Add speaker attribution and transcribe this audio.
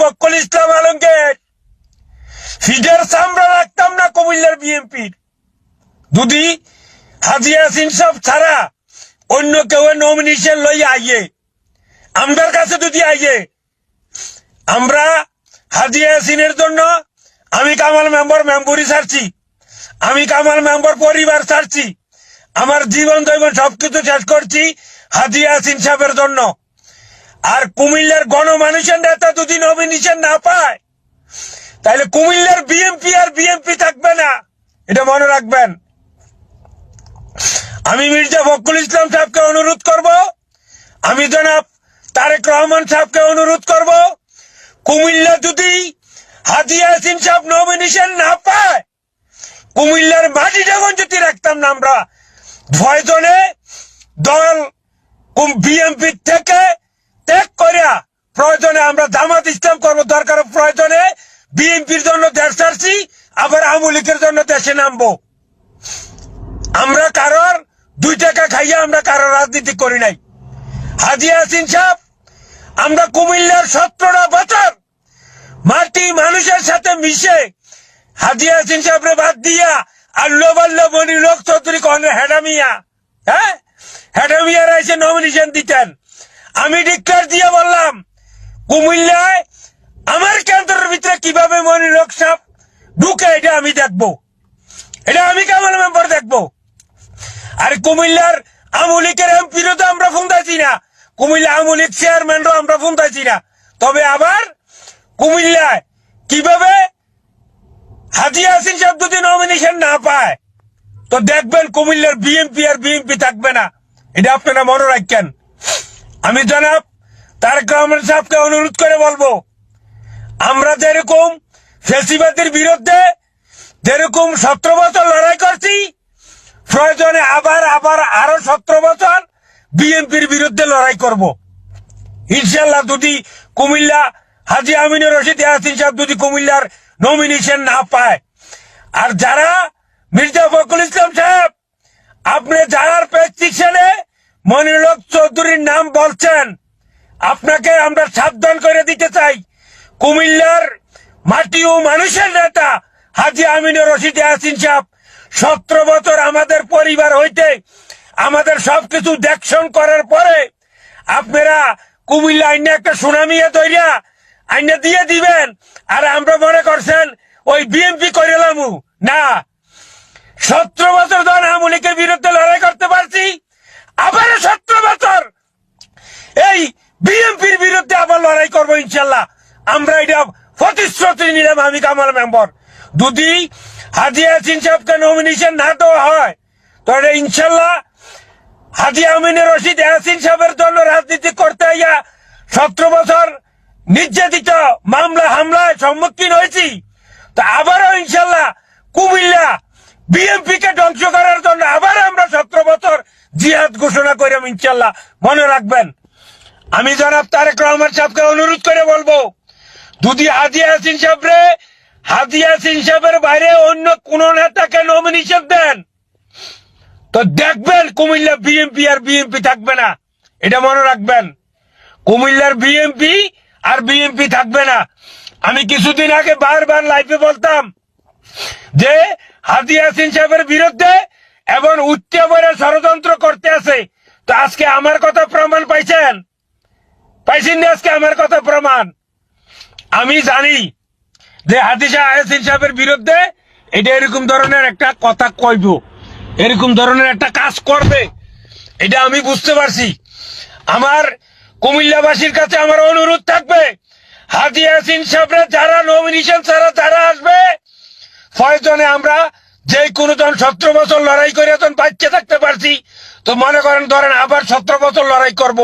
Speaker 1: ফখরুল ইসলাম আলমগীর। ফিডের চামড়া রাখতাম না কুমিল্লার বিএনপির। যদি হাজি ইয়াসিন সাহেব ছাড়া অন্য কেউ নমিনেশন লইয়া আইয়ে। আমরার কাছে যদি আইয়ে। আমরা হাজি ইয়াসিনের জন্য আমি কামাল মেম্বার মেম্বরি ছাড়ছি। আমি কামাল মেম্বার পরিবার ছাড়ছি। আমার জীবন, দৈবন সবকিছু শেষ করছি হাজি ইয়াসিন সাহেবের জন্য। আর কুমিল্লার গণমানুষের নেতা যদি নমিনেশন না পায়, তাহলে কুমিল্লার বিএমপি আর বিএমপি থাকবে না। এটা মনে রাখবেন। আমি মির্জা ফখরুল ইসলাম সাহেবকে অনুরোধ করব। আমি জনাব তারেক রহমান সাহেবকে অনুরোধ করব। কুমিল্লা যদি হাজি সাহেব নমিনেশন না পায়, কুমিল্লার মাটি যখন যদি রাখতাম না আমরা ভয় ভয়জনে দল বিএমপি থেকে ত্যাগ করিয়া প্রয়োজনে আমরা জামাত ইসলাম করব, দরকার প্রয়োজনে বিএনপির জন্য দেশ ছাড়ছি, আবার আওয়ামী লীগের জন্য দেশে নামবো। আমরা কারোর দুই টাকা খাইয়া আমরা কারোর রাজনীতি করি নাই। হাজি হাসিন সাহেব, আমরা কুমিল্লার সতেরোটা বছর মাটি মানুষের সাথে মিশে হাজি হাসিন সাহেবরে বাদ দিয়া আল্লো বাল্লো মনি লোক চৌধুরী কন হেডামিয়া হ্যাঁ? হেডামিয়ার এসে নমিনেশন দিতেন। আমি ডিক্লার দিয়ে বললাম, কুমিল্লায় আমার কেন্দ্রের ভিতরে কীভাবে মনি লোক সাহেব ঢুকে, এটা আমি দেখব। এটা আমি কামাল মেম্বার দেখব। আর কুমিল্লার আমলিকের এমপিরও তো আমরা ফুন্দাইছি না। কুমিল্লা আমলিক চেয়ারম্যানও আমরা ফুন্দাইছি না। তবে আবার কুমিল্লায় কীভাবে হাজি হাসিন সাহেব যদি নমিনেশন না পায়, তো দেখবেন কুমিল্লার বিএনপি আর বিএনপি থাকবে না। এটা আপনারা মনে রাখেন। আমি জনাব তারেক রহমান সাহেবকে অনুরোধ করে বলব, আমরা যেরকম ফেসিবাদের বিরুদ্ধে যেরকম সতেরো বছর লড়াই করছি, প্রয়োজনে আবার আবার আরও সতেরো বছর বিএনপির বিরুদ্ধে লড়াই করব। ইনশাল্লাহ যদি কুমিল্লা হাজি আমিনুর রশিদ ইয়াসিন সাহেব যদি কুমিল্লার নমিনেশন না পায়, আর যারা মির্জা ফখরুল ইসলাম সাহেব আপনি যারার প্রেসক্রিপশনে মনিরক চৌধুরীর নাম বলছেন, আপনাকে আমরা সাবধান করে দিতে চাই। কুমিল্লার মাটি ও মানুষের নেতা হাজি আমিনুর রশিদ ইয়াসিন সাহেব, সতেরো বছর আমাদের পরিবার হইতে আমাদের সবকিছু দেখশন করার পরে আপনারা কুমিল্লা আইনে একটা সুনামিয়া তৈরিয়া আইনে দিয়ে দিবেন, আর আমরা মনে করছেন ওই বিএমপি করিলাম না, সতেরো বছর ধরে আমলিকের বিরুদ্ধে লড়াই করতে পারছি, আবারও সতেরো বছর এই বিএনপির বিরুদ্ধে আবার করব ইনশাল্লাহ আমরা এটা প্রতিশ্রুতি নিলাম, আমি কামাল মেম্বার। যদি হাজি হাসিন সাহেবকে নমিনেশন না দেওয়া হয়, তাহলে ইনশাল্লাহ হাজি আমিনের রশিদ হাসিন সাহেবের জন্য রাজনীতি করতে ইয়া সতেরো বছর নির্যাতিত মামলা হামলায় সম্মুখীন হয়েছি। তা আবারও ইনশাল্লাহ কুমিল্লা বিএনপি কে ধ্বংস করার জন্য আবার আমরা সতেরো বছর জিহাদ ঘোষণা করিলাম ইনশাল্লাহ মনে রাখবেন। আমি জনাব তারেক রহমান সাহেবকে অনুরোধ করে বলব, যদি হাজি হাসিন সাহেবরে হাজি হাসিন সাহেবের বাইরে অন্য কোন নেতাকে নমিনেশন দেন, তো দেখবেন কুমিল্লা বিএনপি আর বিএনপি থাকবে না। এটা মনে রাখবেন, কুমিল্লার বিএনপি আর বিএনপি থাকবে না। আমি কিছুদিন আগে বারবার লাইফে বলতাম যে হাজি হাসিন সাহেবের বিরুদ্ধে এবং উচ্চবরে ষড়যন্ত্র করতে আছে। তো আজকে আমার কথা প্রমাণ পাইছেন? পাইছেন আজকে আমার কথা প্রমাণ? আমি জানি যে হাদিসা আয়াসিন সাহেবের বিরুদ্ধে এটা এরকম ধরনের একটা কথা কইব। এরকম ধরনের একটা কাজ করবে। এটা আমি বুঝতে পারছি। আমার কুমিল্লাবাসীর কাছে আমার অনুরোধ থাকবে, হাজি হাসিন সাহেবরা যারা নমিনেশন ছাড়া যারা আসবে প্রয়োজনে আমরা যে কোনো জন সতেরো বছর লড়াই করে যখন বাচ্চা থাকতে পারছি। তো মনে করেন ধরেন আবার সতেরো বছর লড়াই করব।